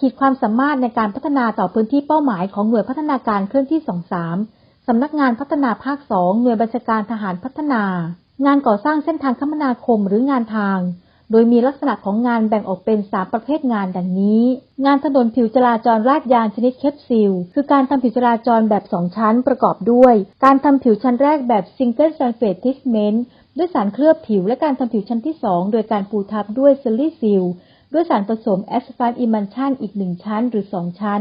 ขีดความสามารถในการพัฒนาต่อพื้นที่เป้าหมายของหน่วยพัฒนาการเคลื่อนที่ 23 สำนักงานพัฒนาภาค 2 หน่วยบัญชาการทหารพัฒนา งานก่อสร้างเส้นทางคมนาคมหรืองานทาง โดยมีลักษณะของงานแบ่งออกเป็น 3 ประเภทงานดังนี้ งานถนนผิวจราจรลาดยางชนิดเคปซิล คือการทำผิวจราจรแบบ 2 ชั้นประกอบด้วย การทำผิวชั้นแรกแบบ Single Surface Treatment ด้วยสารเคลือบผิวและการทำผิวชั้นที่ 2 โดยการปูทับด้วยซิลิซิล ด้วยสารผสมแอสฟัลต์อิมันชันอีกหนึ่งชั้นหรือ2ชั้น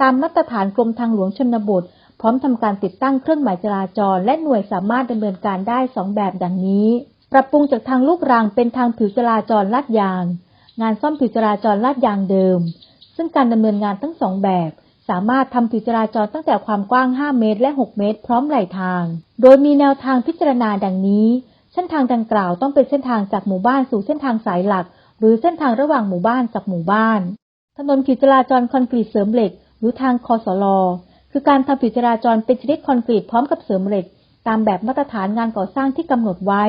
ตามมาตรฐานกรมทางหลวงชนบท พร้อมทำการติดตั้งเครื่องหมายจราจร และหน่วยสามารถดำเนินการได้2แบบดังนี้ ปรับปรุงจากทางลูกรังเป็นทางผิวจราจรลาดยาง งานซ่อมผิวจราจรลาดยางเดิม ซึ่งการดำเนินงานทั้งสองแบบสามารถทำผิวจราจรตั้งแต่ความกว้าง 5 เมตร และ 6 เมตร พร้อมไหลทาง โดยมีแนวทางพิจารณาดังนี้ เส้นทางดังกล่าวต้องเป็นเส้นทางจากหมู่บ้านสู่เส้นทางสายหลัก หรือเส้นทางระหว่างหมู่บ้านกับหมู่บ้าน ถนนผิวจราจรคอนกรีตเสริมเหล็ก หรือทางคอสลอคือการทำผิวจราจรเป็นชนิดคอนกรีตพร้อมกับเสริมเหล็ก ตามแบบมาตรฐานงานก่อสร้างที่กำหนดไว้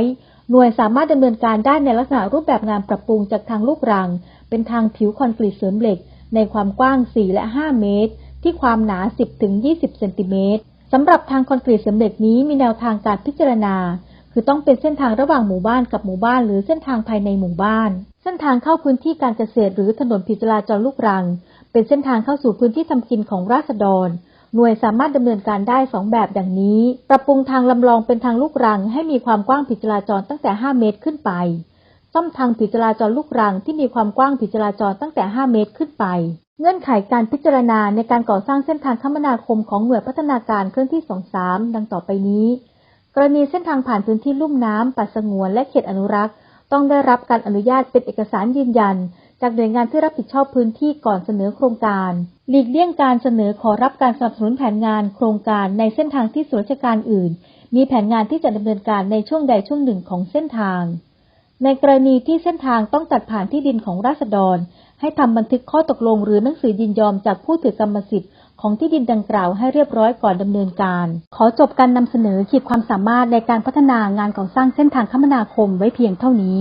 หน่วยสามารถดำเนินการได้ในลักษณะรูปแบบงานปรับปรุงจากทางลูกรัง เป็นทางผิวคอนกรีตเสริมเหล็ก ในความกว้าง 4 และ 5 เมตร ที่ความหนา 10ถึง20 เซนติเมตรสำหรับทางคอนกรีตเสริมเหล็กนี้มีแนวทางการพิจารณา คือต้องเป็นเส้นทางระหว่างหมู่บ้านกับหมู่บ้านหรือเส้นทางภายในหมู่บ้าน เส้นทางเข้าพื้นที่การเกษตรหรือถนนผิวจราจรลูกรัง เป็นเส้นทางเข้าสู่พื้นที่ทำกินของราษฎร หน่วยสามารถดำเนินการได้ 2 แบบดังนี้ ปรับปรุงทางลำลองเป็นทางลูกรัง ให้มีความกว้างผิวจราจรตั้งแต่ 5 เมตรขึ้นไปซ่อมทางผิวจราจรลูกรังที่มีความกว้างผิวจราจรตั้งแต่ 5 เมตรขึ้นไป เงื่อนไขการพิจารณาในการก่อสร้างเส้นทางคมนาคมของหน่วยพัฒนาการเคลื่อนที่ 23 ดังต่อไปนี้ กรณีเส้นทางผ่านพื้นที่ลุ่มน้ำป่าสงวนและเขตอนุรักษ์ ต้องได้รับการอนุญาตเป็นเอกสารยืนยัน จากหน่วยงานที่รับผิดชอบพื้นที่ก่อนเสนอโครงการ หลีกเลี่ยงการเสนอขอรับการสนับสนุนแผนงานโครงการในเส้นทางที่ส่วนราชการอื่น มีแผนงานที่จะดำเนินการในช่วงใดช่วงหนึ่งของเส้นทาง ในกรณีที่เส้นทางต้องตัดผ่านที่ดินของราษฎร ให้ทำบันทึกข้อตกลงหรือหนังสือยินยอมจากผู้ถือกรรมสิทธิ์ของที่ดินดังกล่าวให้เรียบร้อยก่อนดำเนินการ ขอจบการนำเสนอขีดความสามารถในการพัฒนางานก่อสร้างเส้นทางคมนาคมไว้เพียงเท่านี้